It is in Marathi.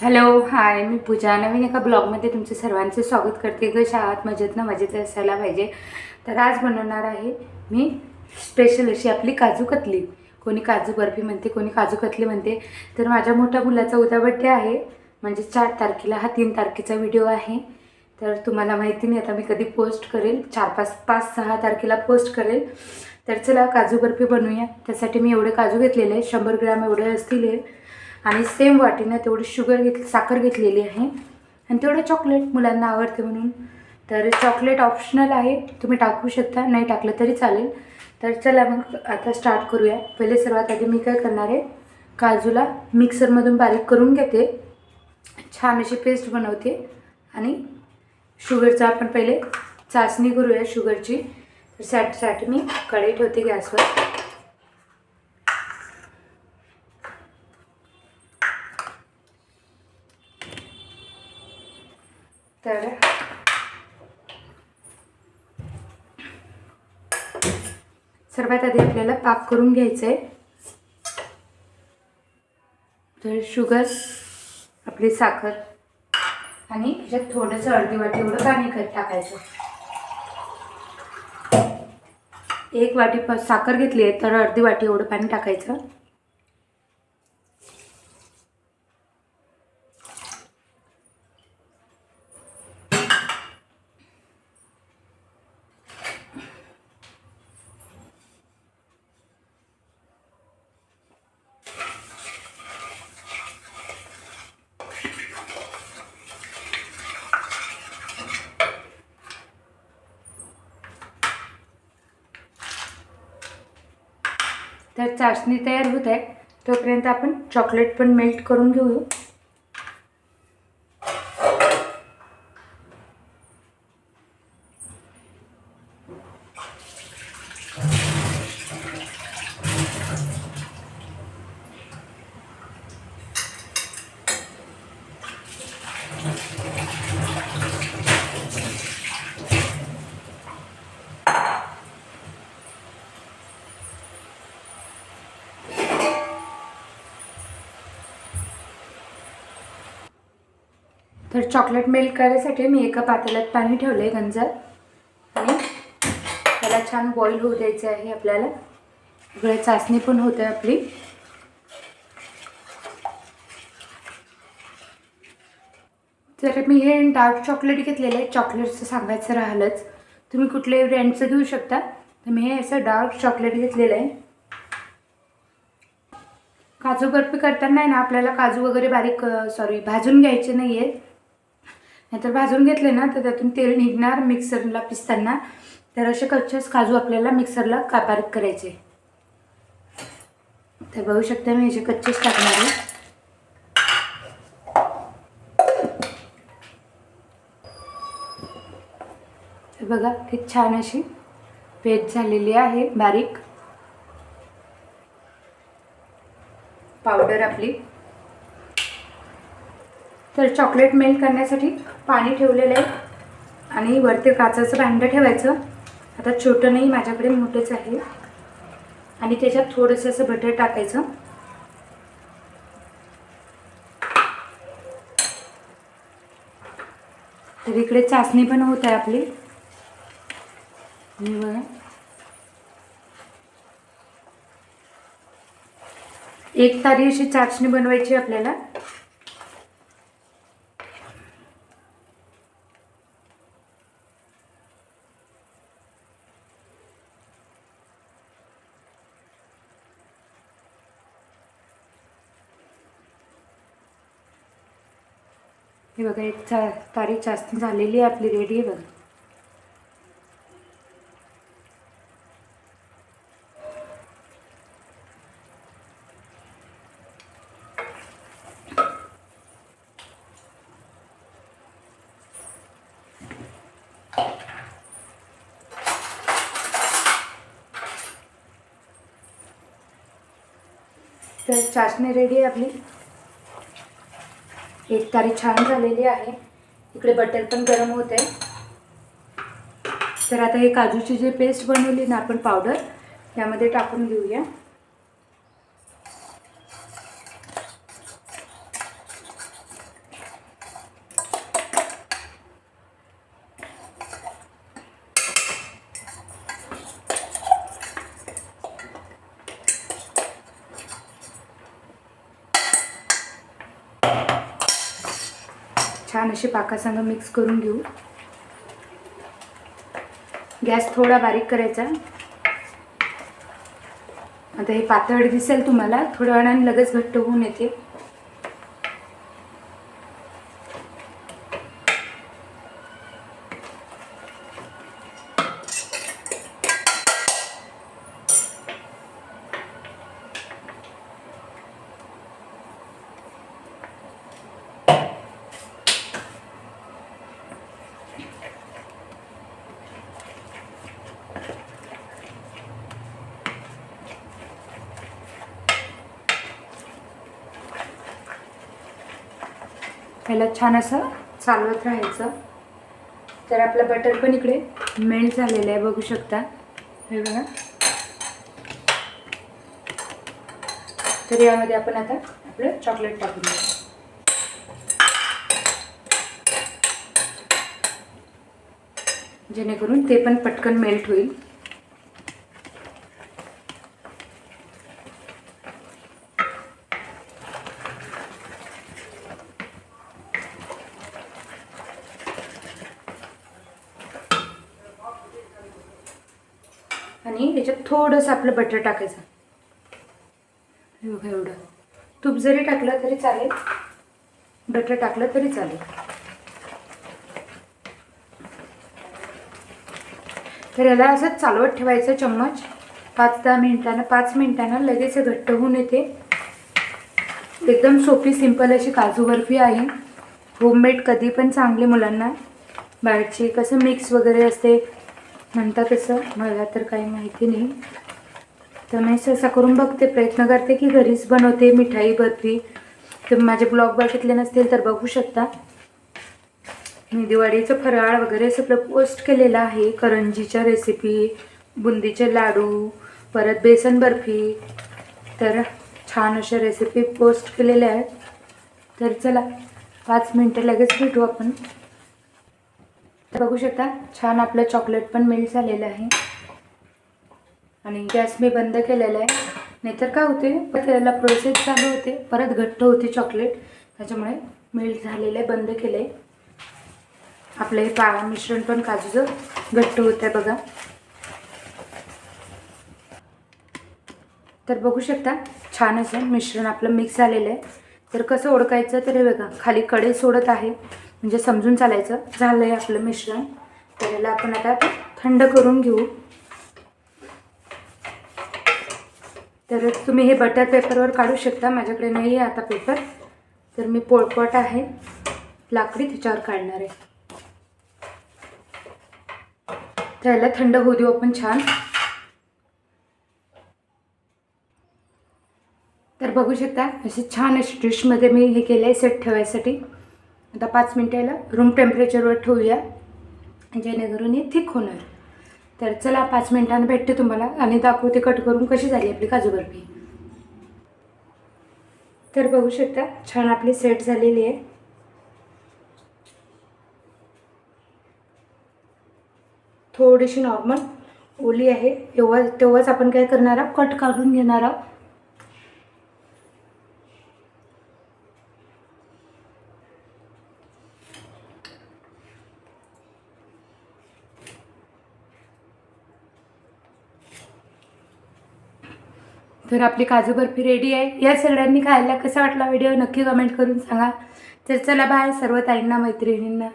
हॅलो हाय मी पूजा. नवीन एका ब्लॉगमध्ये तुमचे सर्वांचे स्वागत करते. कशा आत मजेत ना मजेत असायला पाहिजे. तर आज बनवणार आहे मी स्पेशल अशी आपली काजू कतली. कोणी काजू बर्फी म्हणते कोणी काजू कतली म्हणते. तर माझ्या मोठ्या मुलाचा उद्या बड्डे आहे. म्हणजे चार तारखेला हा तीन तारखेचा व्हिडिओ आहे. तर तुम्हाला माहिती नाही आता मी कधी पोस्ट करेल. चार पाच पाच सहा तारखेला पोस्ट करेल. तर चला काजू बर्फी बनवूया. त्यासाठी मी एवढे काजू घेतलेले आहे शंभर ग्रॅम एवढे असतील आणि सेम वाटीनं तेवढी शुगर घेतली साखर घेतलेली आहे. आणि तेवढं चॉकलेट मुलांना आवडते म्हणून. तर चॉकलेट ऑप्शनल आहे. तुम्ही टाकू शकता. नाही टाकलं तरी चालेल. तर चला मग आता स्टार्ट करूया. पहिले सर्वात आधी मी काय करणार आहे? काजूला मिक्सरमधून बारीक करून घेते. छान अशी पेस्ट बनवते. आणि शुगरचा आपण पहिले चाचणी करूया शुगरची तर साठी मी कढई ठेवते गॅसवर. तर सर्वात आधी आपल्याला पाक करून घ्यायचं आहे तर शुगर आपली साखर आणि त्याच्यात थोडंसं अर्धी वाटी एवढं पाणी खत टाकायचं. एक वाटी प साखर घेतली आहे तर अर्धी वाटी एवढं पाणी टाकायचं. चाचणी तयार होत आहे. तोपर्यंत आपण चॉकलेट पण मेल्ट करून घेऊ तर चॉकलेट मेल्ट करायसाठी मी एका पातेल्यात पाणी ठेवलं आहे गंजात आणि त्याला छान बॉईल होऊ द्यायचं आहे आपल्याला. इकडे चाचणी पण होते आपली. तर मी हे डार्क चॉकलेट घेतलेलं आहे चॉकलेटचं सांगायचं राहिलंच. तुम्ही कुठल्याही ब्रँडचं घेऊ शकता. तर मी हे असं डार्क चॉकलेट घेतलेलं आहे. काजू बर्फी करताना आहे ना आपल्याला काजू वगैरे बारीक सॉरी भाजून घ्यायचे नाही आहेत नाहीतर भाजून घेतले ना तर त्यातून तेल निघणार मिक्सरला पिसताना. तर असे कच्चेच काजू आपल्याला मिक्सरला का बारीक करायचे. तर बघू शकता मी असे कच्चेच टाकणार आहे. बघा किती छान अशी पेस्ट झालेली आहे बारीक. पावडर आपली. तर चॉकलेट मेल्ट करण्यासाठी पाणी ठेवलेलं आहे. आणि वरती काचाचं भांडं ठेवायचं. आता छोटं नाही माझ्याकडे मोठंच आहे. आणि त्याच्यात थोडंसं असं बटर टाकायचं. तर इकडे चाचणी पण होत आहे आपली. आणि बघा. एक तारी अशी चाचणी बनवायची आपल्याला. हे बघा एक चा तारीख चाचणी झालेली आहे आपली रेडी आहे बघा. तर चाचणी रेडी आहे आपली. एक तारी छान झालेली आहे. इकडे बटर पण गरम होत आहे. तर आता हे काजूची जी पेस्ट बनवली ना आपण पावडर त्यामध्ये टाकून घेऊया. छान अशी पाकासंग मिक्स करून घेऊ. गॅस थोडा बारीक करायचा. आता हे पातळ दिसेल तुम्हाला. थोड्या वेळाने लगेच घट्ट होऊन येते. ह्याला छान असं चालवत राहायचं. तर आपलं बटर पण इकडे मेल्ट झालेलं आहे बघू शकता. हे बघा. तर यामध्ये आपण आता आपलं चॉकलेट टाकून देऊ. जेणेकरून ते पण पटकन मेल्ट होईल. आणि याच्यात थोडंसं आपलं बटर टाकायचं. बघा एवढं. तूप जरी टाकलं तरी चालेल. बटर टाकलं तरी चालेल. तर याला असं चालवत ठेवायचं चम्मच. पाच दहा मिनिटानं पाच मिनिटानं लगेच हे घट्ट होऊन येते. एकदम सोपी सिंपल अशी काजू बर्फी आहे. होममेड कधी पण चांगली मुलांना. बाहेरची कसं मिक्स वगैरे असते म्हणतात तसं. मला तर काही माहिती नाही. तर मी सहसा करून बघते प्रयत्न करते की घरीच बनवते मिठाई बर्फी. तुम्ही माझे ब्लॉग बघितले नसतील तर बघू शकता. मी दिवाळीचं फराळ वगैरे सगळं पोस्ट केलेलं आहे. करंजीच्या रेसिपी बुंदीचे लाडू परत बेसन बर्फी. तर छान अशा रेसिपी पोस्ट केलेल्या आहेत. तर चला पाच मिनटं लगेच भेटू आपण. बघू शकता छान आपलं चॉकलेट पण मेल्ट झालेलं आहे. आणि गॅस मी बंद केलेला आहे. नाहीतर काय होते त्याला प्रोसेस चालू होते परत घट्ट होते चॉकलेट त्याच्यामुळे मेल्ट झालेलं आहे बंद केलं आहे आपलं हे पा मिश्रण पण काजूचं घट्ट होत आहे बघा. तर बघू शकता छान असं मिश्रण आपलं मिक्स झालेलं आहे. तर कसं ओळखायचं तर हे बघा खाली कडे सोडत आहे. म्हणजे समजून चालायचं. झालं आहे आपलं मिश्रण. तर याला आपण आता थंड करून घेऊ. तर तुम्ही हे बटर पेपरवर काढू शकता. माझ्याकडे नाही आहे आता पेपर. तर मी पोळपट आहे. लाकडी त्याच्यावर काढणार आहे. तर याला थंड होऊ देऊ आपण छान. तर बघू शकता अशी छान अशी डिशमध्ये मी हे केलं आहे सेट ठेवायसाठी. आता पाच मिनटं याला रूम टेम्परेचरवर ठेवूया. जेणेकरून हे थिक होणार. तर चला पाच मिनटानं भेटते तुम्हाला. आणि दाखवते कट करून कशी झाली आपली काजू बर्फी. तर बघू शकता छान आपली सेट झालेली आहे. थोडीशी नॉर्मल ओली आहे. तेव्हा तेव्हाच आपण काय करणार आहोत? कट काढून घेणार आहोत. तर आपली काजू बर्फी रेडी आहे या सगळ्यांनी खायला कसा वाटला? व्हिडिओ नक्की कमेंट करून सांगा. तर चला बाय सर्व ताईंना मैत्रिणींना.